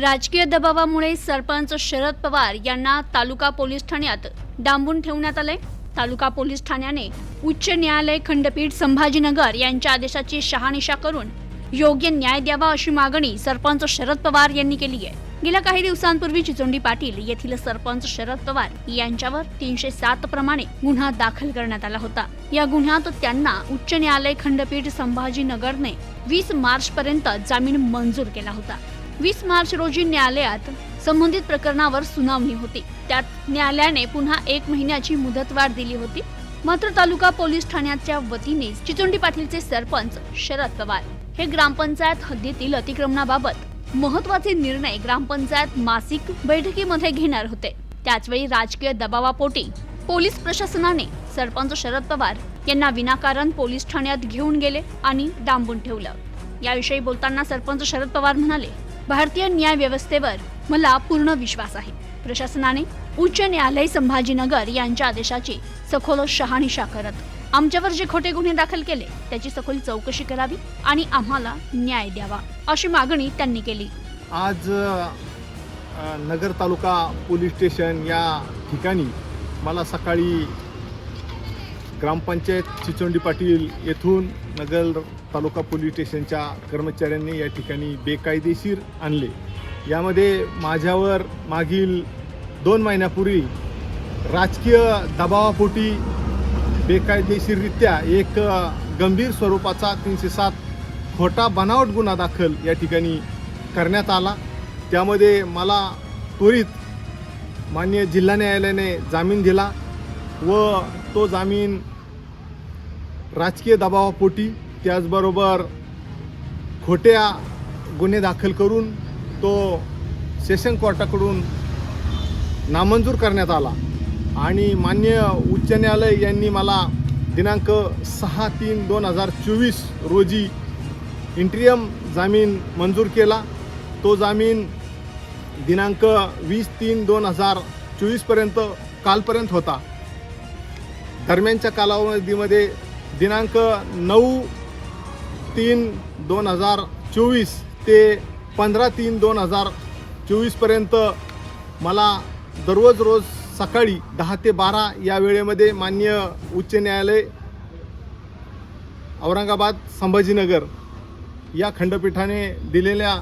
राजकीय दबावामुळे सरपंच शरद पवार यांना तालुका पोलीस ठाण्यात डांबून ठेवण्यात आले तालुका पोलीस ठाण्याने उच्च न्यायालय खंडपीठ संभाजीनगर यांच्या आदेशाची शहानिशा करून योग्य न्याय द्यावा अशी मागणी सरपंच शरद पवार यांनी केली आहे. गेल्या काही दिवसांपूर्वी चिचोंडी पाटील येथील सरपंच शरद पवार यांच्यावर तीनशे सात प्रमाणे गुन्हा दाखल करण्यात आला होता. या गुन्ह्यात त्यांना उच्च न्यायालय खंडपीठ संभाजीनगरने वीस मार्च पर्यंत जामीन मंजूर केला होता. वीस मार्च रोजी न्यायालयात संबंधित प्रकरणावर सुनावणी होती. त्यात न्यायालयाने पुन्हा एक महिन्याची मुदतवाढ दिली होती. मात्र तालुका पोलीस ठाण्याच्या वतीने चिचोंडी पाटीलचे सरपंच शरद पवार हे ग्रामपंचायत हद्दीतील अतिक्रमणाबाबत महत्त्वाचे निर्णय ग्रामपंचायत मासिक बैठकीमध्ये घेणार होते. त्याचवेळी राजकीय दबावापोटी पोलीस प्रशासनाने सरपंच शरद पवार यांना विनाकारण पोलीस ठाण्यात घेऊन गेले आणि डांबून ठेवलं. याविषयी बोलताना सरपंच शरद पवार म्हणाले भारतीय न्याय व्यवस्थेवर मला पूर्ण विश्वास आहे. प्रशासनाने उच्च न्यायालय संभाजीनगर यांच्या आदेशाची सखोल शहानिशा करत आमच्यावर जे खोटे गुन्हे दाखल केले त्याची सखोल चौकशी करावी आणि आम्हाला न्याय द्यावा अशी मागणी त्यांनी केली. आज नगर तालुका पोलीस स्टेशन या ठिकाणी मला सकाळी ग्रामपंचायत चिचोंडी पाटील येथून नगर तालुका पोलीस स्टेशनच्या कर्मचाऱ्यांनी या ठिकाणी बेकायदेशीर आणले. यामध्ये माझ्यावर मागील दोन महिन्यापूर्वी राजकीय दबावापोटी बेकायदेशीररित्या एक गंभीर स्वरूपाचा तीनशे सात खोटा बनावट गुन्हा दाखल या ठिकाणी करण्यात आला. त्यामध्ये मला त्वरित मान्य जिल्हा न्यायालयाने जामीन दिला व तो जामीन राजकीय दबावापोटी त्याचबरोबर खोट्या गुन्हे दाखल करून तो सेशन कोर्टाकडून नामंजूर करण्यात आला. आणि मान्य उच्च न्यायालय यांनी मला दिनांक सहा तीन दोन हजार चोवीस रोजी इंट्रियम जामीन मंजूर केला. तो जामीन दिनांक वीस तीन दोन हजार चोवीसपर्यंत कालपर्यंत होता. दरम्यानच्या कालावधीमध्ये दिनांक नऊ तीन दोन हजार चोवीस ते पंधरा तीन दोन हजार चोवीसपर्यंत मला दररोज रोज सकाळी दहा ते बारा या वेळेमध्ये मान्य उच्च न्यायालय औरंगाबाद संभाजीनगर या खंडपीठाने दिलेल्या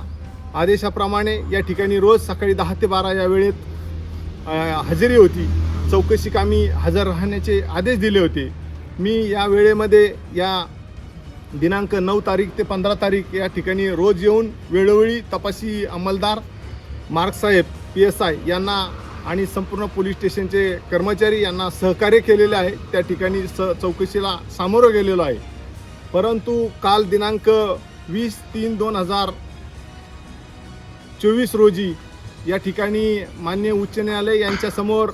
आदेशाप्रमाणे या ठिकाणी रोज सकाळी दहा ते बारा या वेळेत हजेरी होती. चौकशी कामी हजर राहण्याचे आदेश दिले होते. मी या वेळेमध्ये या दिनांक नऊ तारीख ते पंधरा तारीख या ठिकाणी रोज येऊन वेळोवेळी तपासी अंमलदार मार्कसाहेब पी एस आय यांना आणि संपूर्ण पोलीस स्टेशनचे कर्मचारी यांना सहकार्य केलेले आहे. त्या ठिकाणी स चौकशीला सामोरं गेलेलो आहे. परंतु काल दिनांक वीस तीन दोन हजार चोवीस रोजी या ठिकाणी मान्य उच्च न्यायालय यांच्यासमोर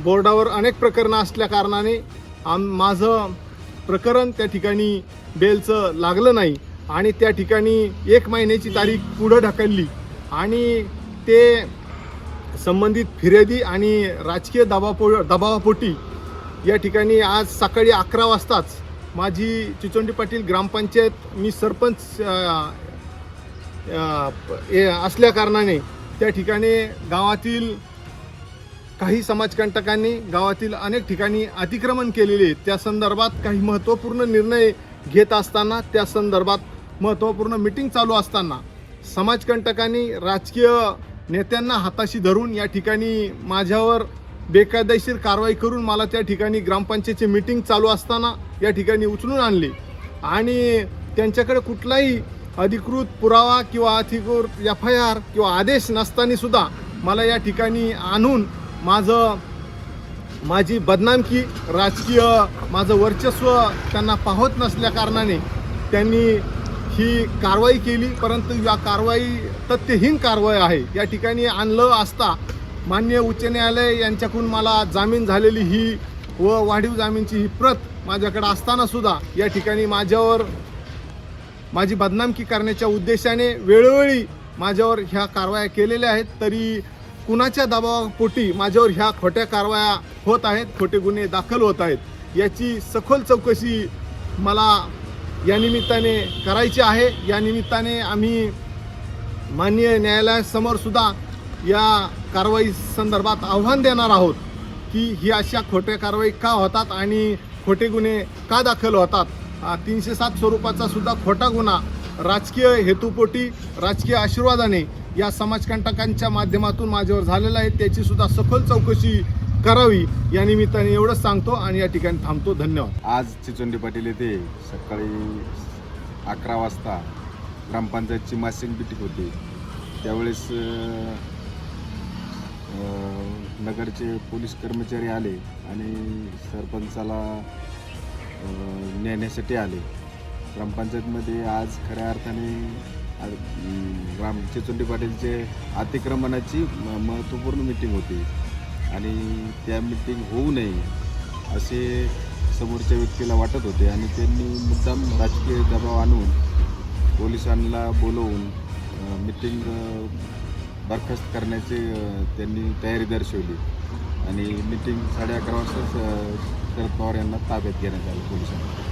बोर्डावर अनेक प्रकरणं असल्या कारणाने आम माझं प्रकरण त्या ठिकाणी बेलचं लागलं नाही आणि त्या ठिकाणी एक महिन्याची तारीख पुढं ढकलली. आणि ते संबंधित फिर्यादी आणि राजकीय दबापो दबावापोटी या ठिकाणी आज सकाळी अकरा वाजताच माझी चिचोंडी पाटील ग्रामपंचायत मी सरपंच हे असल्या कारणाने त्या ठिकाणी गावातील काही समाजकंटकांनी गावातील अनेक ठिकाणी अतिक्रमण केलेले त्या संदर्भात काही महत्त्वपूर्ण निर्णय घेत असताना त्या संदर्भात महत्त्वपूर्ण मिटिंग चालू असताना समाजकंटकांनी राजकीय नेत्यांना हाताशी धरून या ठिकाणी माझ्यावर बेकायदेशीर कारवाई करून मला त्या ठिकाणी ग्रामपंचायतची मिटिंग चालू असताना या ठिकाणी उचलून आणले. आणि त्यांच्याकडे कुठलाही अधिकृत पुरावा किंवा अधिकृत एफ आय आर किंवा आदेश नसताना सुद्धा मला या ठिकाणी आणून माझं माझी बदनामकी राजकीय माझं वर्चस्व त्यांना पाहत नसल्या कारणाने त्यांनी ही कारवाई केली परंतु या कारवाई तथ्यहीन कारवाई आहे. या ठिकाणी आणलं असता मान्य उच्च न्यायालय यांच्याकडून मला जामीन झालेली ही व वाढीव जामीनची ही प्रत माझ्याकडे असताना सुद्धा या ठिकाणी माझ्यावर माझी बदनामकी करण्याच्या उद्देशाने वेळोवेळी माझ्यावर ह्या कारवाया केलेल्या आहेत. तरी कुणाच्या दबावापोटी माझ्यावर ह्या खोट्या कारवाया होत आहेत खोटे गुन्हे दाखल होत आहेत याची सखोल चौकशी मला या निमित्ताने करायची आहे. या निमित्ताने आम्ही माननीय न्यायालयासमोर सुद्धा या कारवाई संदर्भात आव्हान देणार आहोत की ही अशा खोट्या कारवाई का होतात आणि खोटे गुन्हे का दाखल होतात. तीनशे सात स्वरूपाचा सुद्धा खोटा गुन्हा राजकीय हेतुपोटी राजकीय आशीर्वादाने या समाजकंटकांच्या माध्यमातून माझ्यावर झालेला आहे त्याची सुद्धा सखोल चौकशी करावी या निमित्ताने एवढंच सांगतो आणि या ठिकाणी थांबतो. धन्यवाद. आज चिचोंडी पाटील येथे सकाळी अकरा वाजता ग्रामपंचायतची मासिक मिटिंग होती. त्यावेळेस नगरचे पोलीस कर्मचारी आले आणि सरपंचाला नेण्यासाठी आले. ग्रामपंचायतमध्ये आज खऱ्या अर्थाने राम चिचुंडी ग्राम पाटीलचे अतिक्रमणाची म- महत्त्वपूर्ण मिटिंग होती. आणि त्या मिटिंग होऊ नये असे समोरच्या व्यक्तीला वाटत होते आणि त्यांनी मुद्दाम राजकीय दबाव आणून पोलिसांना बोलवून मिटिंग बरखास्त करण्याची त्यांनी तयारी दर्शवली. आणि मिटिंग साडे अकरा वाजताच शरद पवार यांना ताब्यात घेण्यात आलं पोलिसांना.